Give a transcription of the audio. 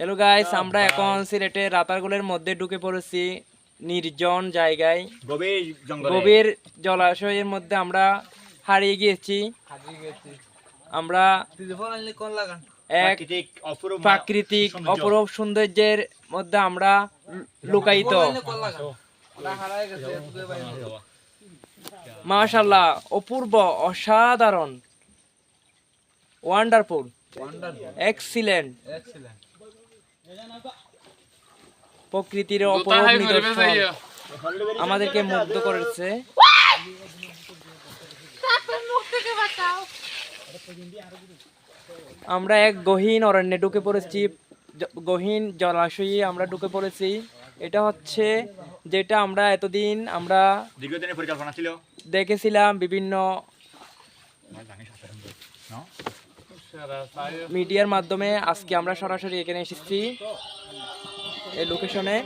Hello guys আমরা এখন সিলেটের রাতারগুলের মধ্যে ঢুকে পড়েছি নির্জন জায়গায়। গভীর জঙ্গলে। গভীর জলাশয়ের মধ্যে আমরা হারিয়ে গিয়েছি। আমরা এক প্রাকৃতিক অপরূপ প্রাকৃতিক অপরূপ সৌন্দর্যের মধ্যে আমরা লুকায়িত। মাশাল্লাহ অপূর্ব অসাধারণ ওয়ান্ডারফুল এক্সিলেন্ট প্রকৃতির অপরূপ নিদর্শন। আমাদেরকে মুগ্ধ করেছে। আমরা এক গহীন অরণ্যে ঢুকে পড়েছি। গহীন জলাশয়ে আমরা ঢুকে পড়েছি। এটা হচ্ছে যেটা আমরা এতদিন আমরা দীর্ঘদিনের পরিকল্পনা ছিল। দেখেছিলাম বিভিন্ন No? মিডিয়ার মাধ্যমে আজকে আমরা সরাসরি এখানে এসেছি। এই লোকেশনে।